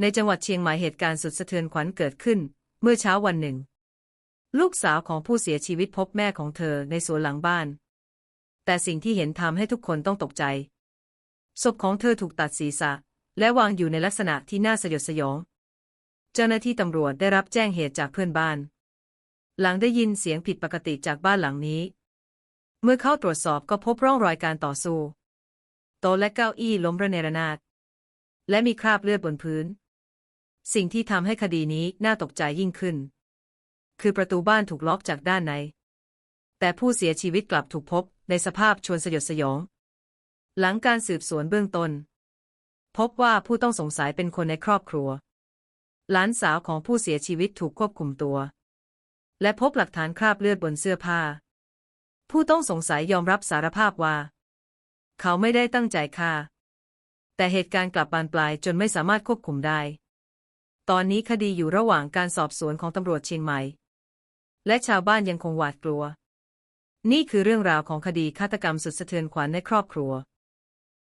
ในจังหวัดเชียงใหม่เหตุการณ์สุดสะเทือนขวัญเกิดขึ้น เมื่อเช้าวันหนึ่ง ลูกสาวของผู้เสียชีวิตพบแม่ของเธอในสวนหลังบ้าน แต่สิ่งที่เห็นทำให้ทุกคนต้องตกใจ ศพของเธอถูกตัดศีรษะ และวางอยู่ในลักษณะที่น่าสยดสยอง เจ้าหน้าที่ตำรวจได้รับแจ้งเหตุจากเพื่อนบ้าน หลังได้ยินเสียงผิดปกติจากบ้านหลังนี้ เมื่อเข้าตรวจสอบก็พบร่องรอยการต่อสู้โต๊ะและเก้าอี้ล้มระเนระนาดและมีคราบเลือดบนพื้น สิ่งที่ทำให้คดีนี้น่าตกใจยิ่งขึ้น คือประตูบ้านถูกล็อกจากด้านใน แต่ผู้เสียชีวิตกลับถูกพบในสภาพชวนสยดสยอง หลังการสืบสวนเบื้องต้น พบว่าผู้ต้องสงสัยเป็นคนในครอบครัว หลานสาวของผู้เสียชีวิตถูกควบคุมตัว และพบหลักฐานคราบเลือดบนเสื้อผ้า ผู้ต้องสงสัยยอมรับสารภาพว่า เขาไม่ได้ตั้งใจฆ่า แต่เหตุการณ์กลับบานปลายจนไม่สามารถควบคุมได้ ตอนนี้คดีอยู่ระหว่างการสอบสวนของตำรวจเชียงใหม่ และชาวบ้านยังคงหวาดกลัว นี่คือเรื่องราวของคดีฆาตกรรมสุดสะเทือนขวัญในครอบครัว